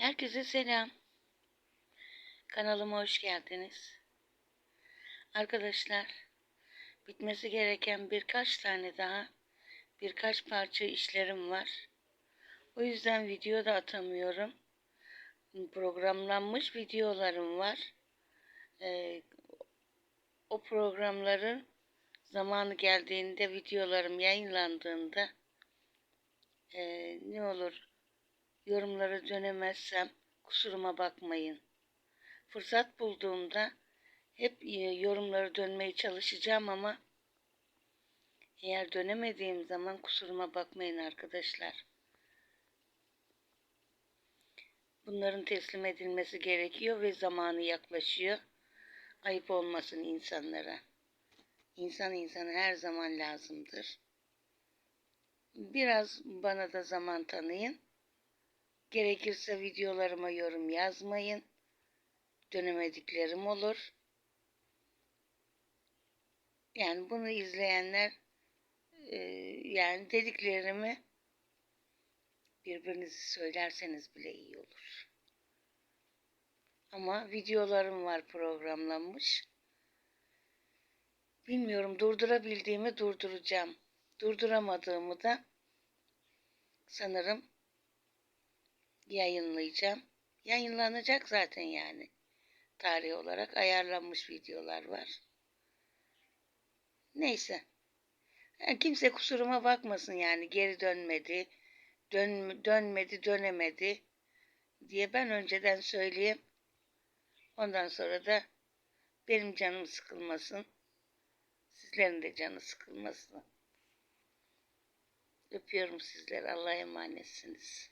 Herkese selam. Kanalıma hoş geldiniz. Arkadaşlar, bitmesi gereken birkaç tane daha birkaç parça işlerim var. O yüzden video da atamıyorum. Programlanmış videolarım var. Ee, o programların zamanı geldiğinde videolarım yayınlandığında e, ne olur yorumlara dönemezsem kusuruma bakmayın. Fırsat bulduğumda hep e, yorumlara dönmeye çalışacağım ama eğer dönemediğim zaman kusuruma bakmayın arkadaşlar. Bunların teslim edilmesi gerekiyor ve zamanı yaklaşıyor. Ayıp olmasın insanlara. İnsan insana her zaman lazımdır. Biraz bana da zaman tanıyın. Gerekirse videolarıma yorum yazmayın. Dönemediklerim olur. Yani bunu izleyenler e, yani dediklerimi birbirinizi söylerseniz bile iyi olur. Ama videolarım var programlanmış. Bilmiyorum durdurabildiğimi durduracağım. Durduramadığımı da sanırım yayınlayacağım. Yayınlanacak zaten yani. Tarih olarak ayarlanmış videolar var. Neyse. Kimse kusuruma bakmasın yani geri dönmedi, dön, dönmedi, dönemedi diye ben önceden söyleyeyim. Ondan sonra da benim canım sıkılmasın. Sizlerin de canı sıkılmasın. Öpüyorum sizleri. Allah'a emanetsiniz.